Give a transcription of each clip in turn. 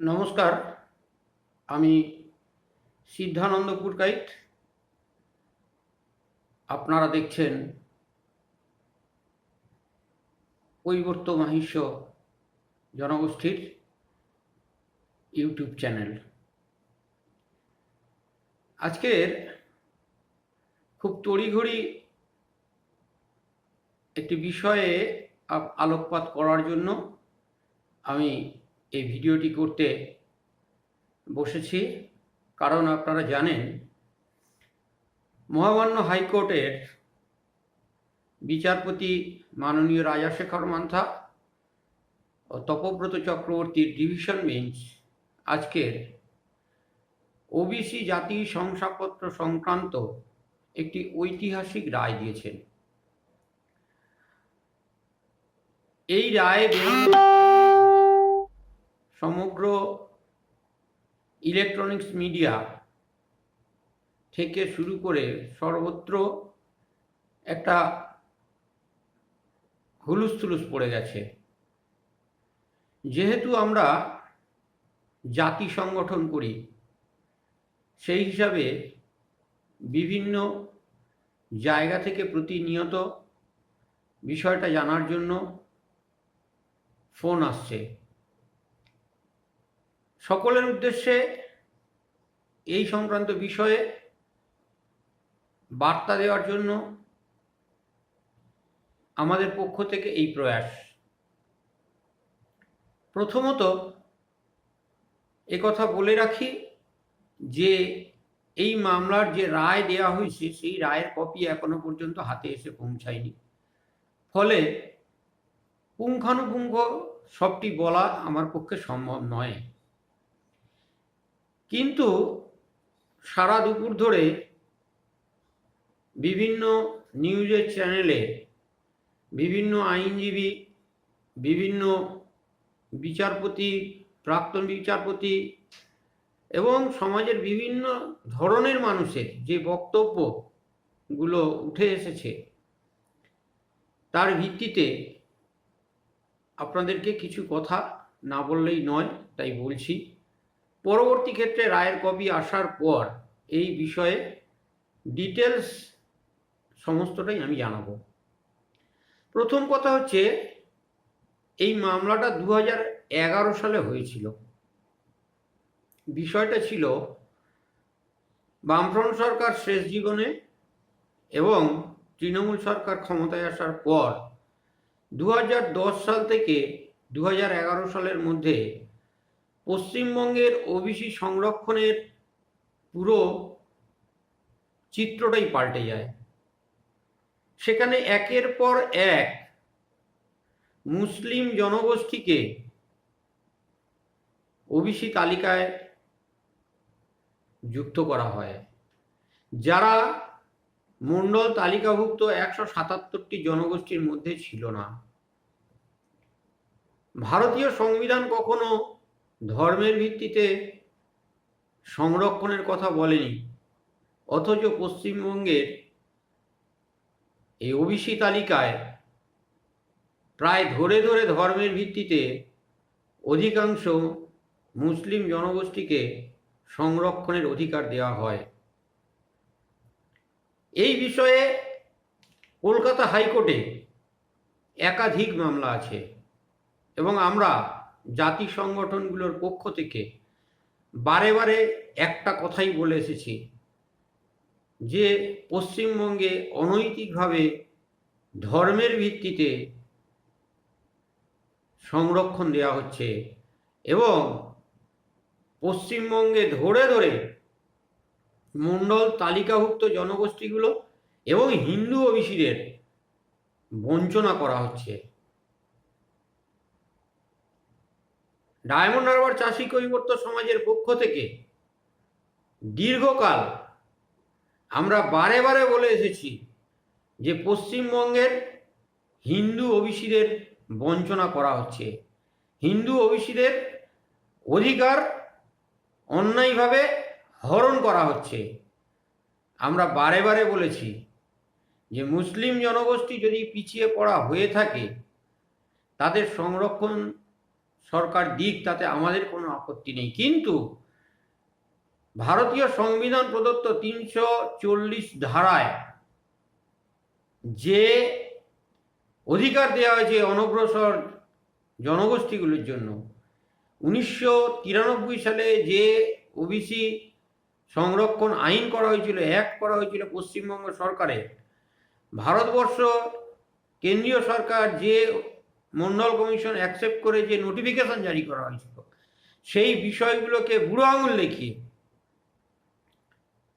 নমস্কার, আমি সিদ্ধানন্দ পুরকাইত। আপনারা দেখছেন কৈবর্ত মাহিষ্য জনগোষ্ঠীর ইউটিউব চ্যানেল। আজকের খুব তড়িঘড়ি একটি বিষয়ে আলোকপাত করার জন্য আমি এই ভিডিওটি করতে বসেছি। কারণ আপনারা জানেন, মহামান্য হাইকোর্টের বিচারপতি মাননীয় রাজাশেখর মান্থা ও তপব্রত চক্রবর্তীর ডিভিশন বেঞ্চ আজকের ওবিসি জাতি শংসাপত্র সংক্রান্ত একটি ঐতিহাসিক রায় দিয়েছেন। এই রায় সমগ্র ইলেকট্রনিক্স মিডিয়া থেকে শুরু করে সর্বত্র একটা হুলুস থুলুস পড়ে গেছে। যেহেতু আমরা জাতি সংগঠন করি, সেই হিসাবে বিভিন্ন জায়গা থেকে প্রতিনিয়ত বিষয়টা জানার জন্য ফোন আসছে। সকলের উদ্দেশ্যে এই সংক্রান্ত বিষয়ে বার্তা দেওয়ার জন্য আমাদের পক্ষ থেকে এই প্রয়াস। প্রথমত কথা বলে রাখি যে এই মামলার যে রায় দেওয়া হয়েছে, সেই রায়ের কপি এখনও পর্যন্ত হাতে এসে পৌঁছায়নি। ফলে পুঙ্খানুপুঙ্খ সবটি বলা আমার পক্ষে সম্ভব নয়। কিন্তু সারা দুপুর ধরে বিভিন্ন নিউজের চ্যানেলে বিভিন্ন আইনজীবী, বিভিন্ন বিচারপতি, প্রাক্তন বিচারপতি এবং সমাজের বিভিন্ন ধরনের মানুষের যে বক্তব্যগুলো উঠে এসেছে, তার ভিত্তিতে আপনাদেরকে কিছু কথা না বললেই নয়, তাই বলছি। পরবর্তী ক্ষেত্রে রায়ের কপি আসার পর এই বিষয়ে ডিটেলস সমস্তটাই আমি জানাব। প্রথম কথা হচ্ছে, এই মামলাটা দু এগারো সালে হয়েছিল। বিষয়টা ছিল বামফ্রন্ট সরকার শেষ জীবনে এবং তৃণমূল সরকার ক্ষমতায় আসার পর দু হাজার দশ সাল থেকে দু হাজার এগারো সালের মধ্যে পশ্চিমবঙ্গের ওবিসি সংরক্ষণের পুরো চিত্রটাই পাল্টে যায়। সেখানে একের পর এক মুসলিম জনগোষ্ঠীকে ওবিসি তালিকায় যুক্ত করা হয়। যারা মণ্ডল তালিকাভুক্ত একশো সাতাত্তরটি জনগোষ্ঠীর মধ্যে ছিল না। ভারতীয় সংবিধান কখনো ধর্মের ভিত্তিতে সংরক্ষণের কথা বলেনি। অথচ পশ্চিমবঙ্গের এই ওবিসি তালিকায় প্রায় ধরে ধরে ধর্মের ভিত্তিতে অধিকাংশ মুসলিম জনগোষ্ঠীকে সংরক্ষণের অধিকার দেওয়া হয়। এই বিষয়ে কলকাতা হাইকোর্টে একাধিক মামলা আছে এবং আমরা জাতি সংগঠনগুলোর পক্ষ থেকে বারে বারে একটা কথাই বলে এসেছি যে পশ্চিমবঙ্গে অনৈতিকভাবে ধর্মের ভিত্তিতে সংরক্ষণ দেওয়া হচ্ছে এবং পশ্চিমবঙ্গে ধরে ধরে মণ্ডল তালিকাভুক্ত জনগোষ্ঠীগুলো এবং হিন্দু ওবিসিদের বঞ্চনা করা হচ্ছে। ডায়মন্ড হারবার চাষি কৈবর্ত সমাজের পক্ষ থেকে দীর্ঘকাল আমরা বারে বারে বলে এসেছি যে পশ্চিমবঙ্গের হিন্দু ওবিসিদের বঞ্চনা করা হচ্ছে। হিন্দু ওবিসিদের অধিকার অন্যায়ভাবে হরণ করা হচ্ছে। আমরা বারে বারে বলেছি যে মুসলিম জনগোষ্ঠী যদি পিছিয়ে পড়া হয়ে থাকে, তাদের সংরক্ষণ সরকার দিক, তাতে আমাদের কোনো আপত্তি নেই। কিন্তু ভারতীয় সংবিধান প্রদত্ত তিনশো চল্লিশ ধারায় যে অধিকার দেওয়া হয়েছে অনগ্রসর জনগোষ্ঠীগুলির জন্য, উনিশশো তিরানব্বই সালে যে ওবিসি সংরক্ষণ আইন করা হয়েছিল এক করা হয়েছিল পশ্চিমবঙ্গ সরকারের, ভারতবর্ষ কেন্দ্রীয় সরকার যে মন্ডল কমিশন অ্যাকসেপ্ট করে যে নোটিফিকেশন জারি করা হয়েছিল, সেই বিষয়গুলোকে বুড়ো আঙুল দেখিয়ে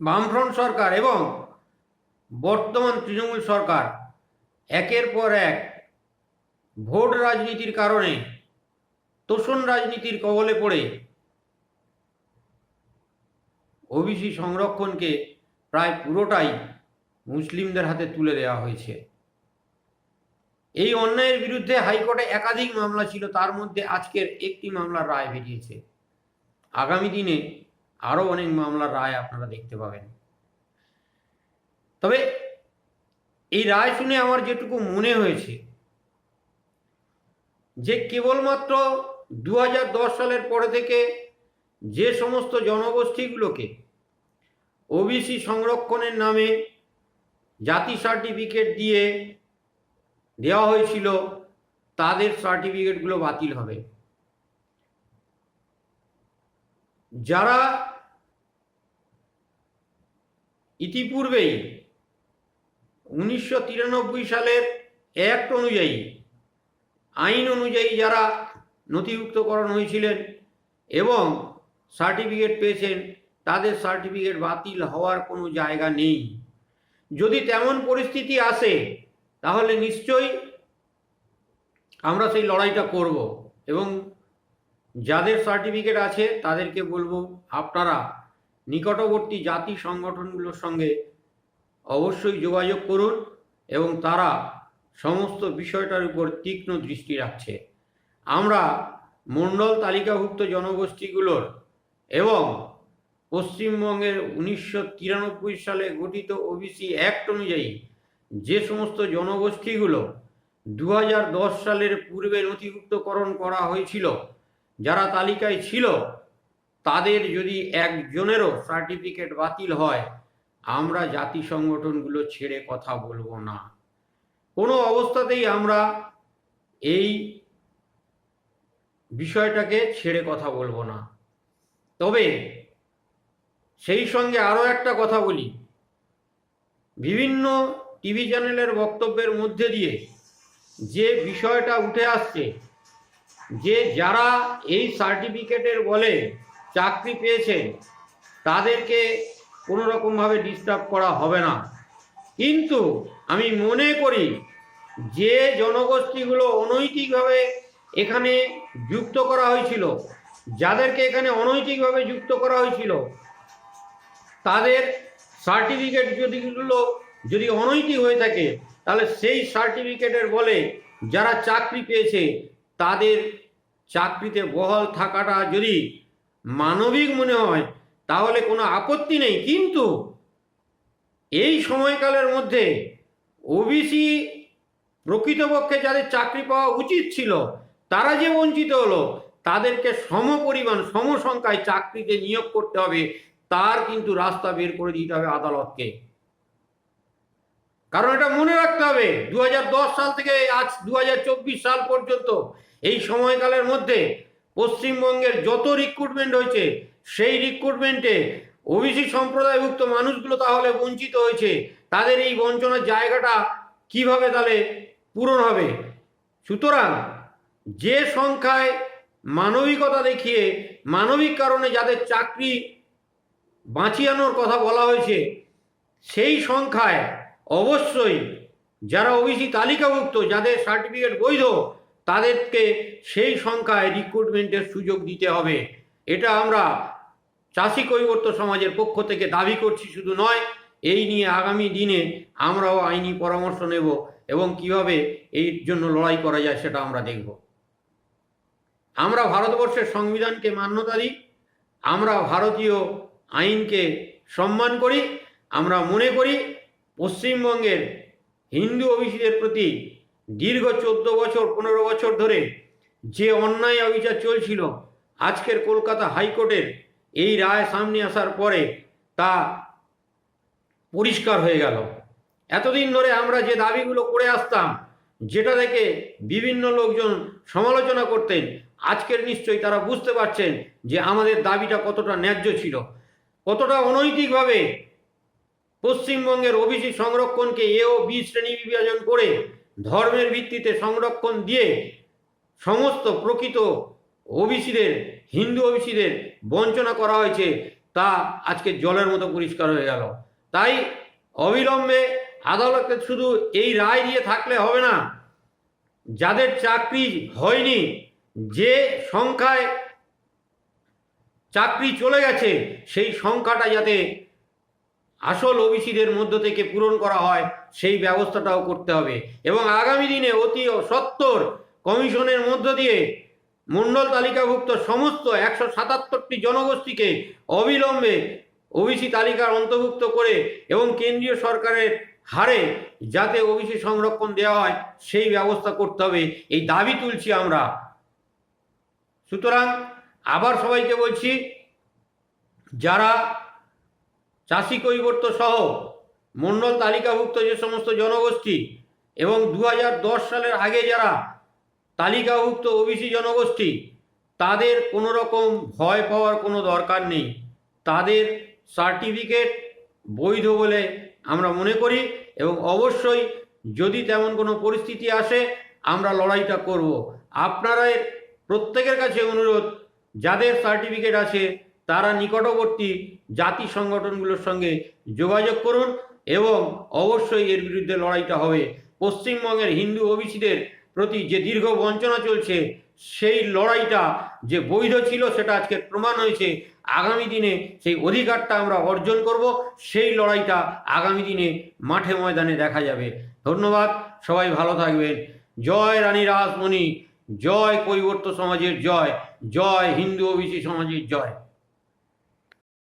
বামফ্রন্ট সরকার এবং বর্তমান তৃণমূল সরকার একের পর এক ভোট রাজনীতির কারণে তোষণ রাজনীতির কবলে পড়ে ওবিসি সংরক্ষণকে প্রায় পুরোটাই মুসলিমদের হাতে তুলে দেওয়া হয়েছে। এই অন্যায়ের বিরুদ্ধে হাইকোর্টে একাধিক মামলা ছিল, তার মধ্যে আজকের একটি মামলার রায় বেরিয়েছে। আগামী দিনে আরও অনেক মামলার রায় আপনারা দেখতে পাবেন। তবে এই রায় শুনে আমার যেটুকু মনে হয়েছে, যে কেবলমাত্র দু হাজার দশ সালের পরে থেকে যে সমস্ত জনগোষ্ঠীগুলোকে ওবিসি সংরক্ষণের নামে জাতি সার্টিফিকেট দিয়ে দেওয়া হয়েছিল, তাদের সার্টিফিকেটগুলো বাতিল হবে। যারা ইতিপূর্বেই উনিশশো তিরানব্বই সালের অ্যাক্ট অনুযায়ী, আইন অনুযায়ী যারা নথিভুক্তকরণ হয়েছিলেন এবং সার্টিফিকেট পেয়েছেন, তাদের সার্টিফিকেট বাতিল হওয়ার কোনো জায়গা নেই। যদি তেমন পরিস্থিতি আসে তাহলে নিশ্চয়ই আমরা সেই লড়াইটা করব এবং যাদের সার্টিফিকেট আছে তাদেরকে বলব আপনারা নিকটবর্তী জাতি সংগঠনগুলোর সঙ্গে অবশ্যই যোগাযোগ করুন এবং তারা সমস্ত বিষয়টার উপর তীক্ষ্ণ দৃষ্টি রাখছে। আমরা মণ্ডল তালিকাভুক্ত জনগোষ্ঠীগুলোর এবং পশ্চিমবঙ্গের উনিশশো তিরানব্বই সালে গঠিত ওবিসি অ্যাক্ট অনুযায়ী যে সমস্ত জনগোষ্ঠীগুলো দু হাজার দশ সালের পূর্বে নথিভুক্তকরণ করা হয়েছিল, যারা তালিকায় ছিল, তাদের যদি একজনেরও সার্টিফিকেট বাতিল হয়, আমরা জাতি সংগঠনগুলো ছেড়ে কথা বলব না। কোনো অবস্থাতেই আমরা এই বিষয়টাকে ছেড়ে কথা বলব না। তবে সেই সঙ্গে আরও একটা কথা বলি। বিভিন্ন টিভি চ্যানেলের বক্তব্যের মধ্যে দিয়ে যে বিষয়টা উঠে আসছে, যে যারা এই সার্টিফিকেটের বলে চাকরি পেয়েছেন, তাদেরকে কোনো রকমভাবে ডিস্টার্ব করা হবে না। কিন্তু আমি মনে করি যে জনগোষ্ঠীগুলো অনৈতিকভাবে এখানে যুক্ত করা হয়েছিল, যাদেরকে এখানে অনৈতিকভাবে যুক্ত করা হয়েছিল, তাদের সার্টিফিকেট যদিগুলো যদি অনৈতিক হয়ে থাকে, তাহলে সেই সার্টিফিকেটের বলে যারা চাকরি পেয়েছে, তাদের চাকরিতে বহাল থাকাটা যদি মানবিক মনে হয়, তাহলে কোনো আপত্তি নেই। কিন্তু এই সময়কালের মধ্যে ওবিসি প্রকৃতপক্ষে যাদের চাকরি পাওয়া উচিত ছিল, তারা যে বঞ্চিত হলো, তাদেরকে সম পরিমাণ সমসংখ্যায় চাকরিতে নিয়োগ করতে হবে, তার কিন্তু রাস্তা বের করে দিতে হবে আদালতকে। কারণ এটা মনে রাখতে হবে দু হাজার দশ সাল থেকে আজ দু হাজার চব্বিশ সাল পর্যন্ত এই সময়কালের মধ্যে পশ্চিমবঙ্গের যত রিক্রুটমেন্ট হয়েছে, সেই রিক্রুটমেন্টে ওবিসি সম্প্রদায়ভুক্ত মানুষগুলো তাহলে বঞ্চিত হয়েছে। তাদের এই বঞ্চনার জায়গাটা কীভাবে তাহলে পূরণ হবে? সুতরাং যে সংখ্যায় মানবিকতা দেখিয়ে, মানবিক কারণে যাদের চাকরি বাঁচিয়ানোর কথা বলা হয়েছে, সেই সংখ্যায় অবশ্যই যারা ওবিসি তালিকাভুক্ত, যাদের সার্টিফিকেট বৈধ, তাদেরকে সেই সংখ্যায় রিক্রুটমেন্টের সুযোগ দিতে হবে। এটা আমরা চাষি কৈবর্ত সমাজের পক্ষ থেকে দাবি করছি, শুধু নয়, এই নিয়ে আগামী দিনে আমরাও আইনি পরামর্শ নেব এবং কীভাবে এই জন্য লড়াই করা যায় সেটা আমরা দেখব। আমরা ভারতবর্ষের সংবিধানকে মান্যতা দিই, আমরা ভারতীয় আইনকে সম্মান করি, আমরা মনে করি পশ্চিমবঙ্গের হিন্দু অভিষেকের প্রতি দীর্ঘ চোদ্দ বছর, পনেরো বছর ধরে যে অন্যায় অবিচার চলছিল, আজকের কলকাতা হাইকোর্টের এই রায় সামনে আসার পরে তা পরিষ্কার হয়ে গেল। এতদিন ধরে আমরা যে দাবিগুলো করে আসতাম, যেটা থেকে বিভিন্ন লোকজন সমালোচনা করতেন, আজকের নিশ্চয়ই তারা বুঝতে পারছেন যে আমাদের দাবিটা কতটা ন্যায্য ছিল। কতটা অনৈতিকভাবে পশ্চিমবঙ্গের ওবিসি সংরক্ষণকে এ ও বি শ্রেণি বিভাজন করে ধর্মের ভিত্তিতে সংরক্ষণ দিয়ে সমস্ত প্রকৃত ওবিসিদের হিন্দু ওবিসিদের বঞ্চনা করা হয়েছে, তা আজকে জলের মতো পরিষ্কার হয়ে গেল। তাই অবিলম্বে আদালতে শুধু এই রায় দিয়ে থাকলে হবে না, যাদের চাকরি হয়নি, যে সংখ্যায় চাকরি চলে গেছে, সেই সংখ্যাটা যাতে আসল ওবিসিদের মধ্য থেকে পূরণ করা হয়, সেই ব্যবস্থাটাও করতে হবে। এবং আগামী দিনে অতি সত্তর কমিশনের মধ্য দিয়ে মণ্ডল তালিকাভুক্ত সমস্ত একশো সাতাত্তরটি জনগোষ্ঠীকে অবিলম্বে ওবিসি তালিকার অন্তর্ভুক্ত করে এবং কেন্দ্রীয় সরকারের হারে যাতে ওবিসি সংরক্ষণ দেওয়া হয়, সেই ব্যবস্থা করতে হবে। এই দাবি তুলছি আমরা। সুতরাং আবার সবাইকে বলছি, যারা চাষি কৈবর্ত সহ মণ্ডল তালিকাভুক্ত যে সমস্ত জনগোষ্ঠী এবং দু হাজার দশ সালের আগে যারা তালিকাভুক্ত ওবিসি জনগোষ্ঠী, তাদের কোনো রকম ভয় পাওয়ার কোনো দরকার নেই। তাদের সার্টিফিকেট বৈধ বলে আমরা মনে করি এবং অবশ্যই যদি তেমন কোনো পরিস্থিতি আসে, আমরা লড়াইটা করব। আপনারা প্রত্যেকের কাছে অনুরোধ, যাদের সার্টিফিকেট আছে তারা নিকটবর্তী জাতি সংগঠনগুলোর সঙ্গে যোগাযোগ করুন এবং অবশ্যই এর বিরুদ্ধে লড়াইটা হবে। পশ্চিমবঙ্গের হিন্দু ওবিসিদের প্রতি যে দীর্ঘ বঞ্চনা চলছে, সেই লড়াইটা যে বৈধ ছিল সেটা আজকে প্রমাণ হয়েছে। আগামী দিনে সেই অধিকারটা আমরা অর্জন করব, সেই লড়াইটা আগামী দিনে মাঠে ময়দানে দেখা যাবে। ধন্যবাদ, সবাই ভালো থাকবেন। জয় রানী রাসমণি জয় কৈবর্ত সমাজের জয় জয় হিন্দু ওবিসি সমাজের জয়।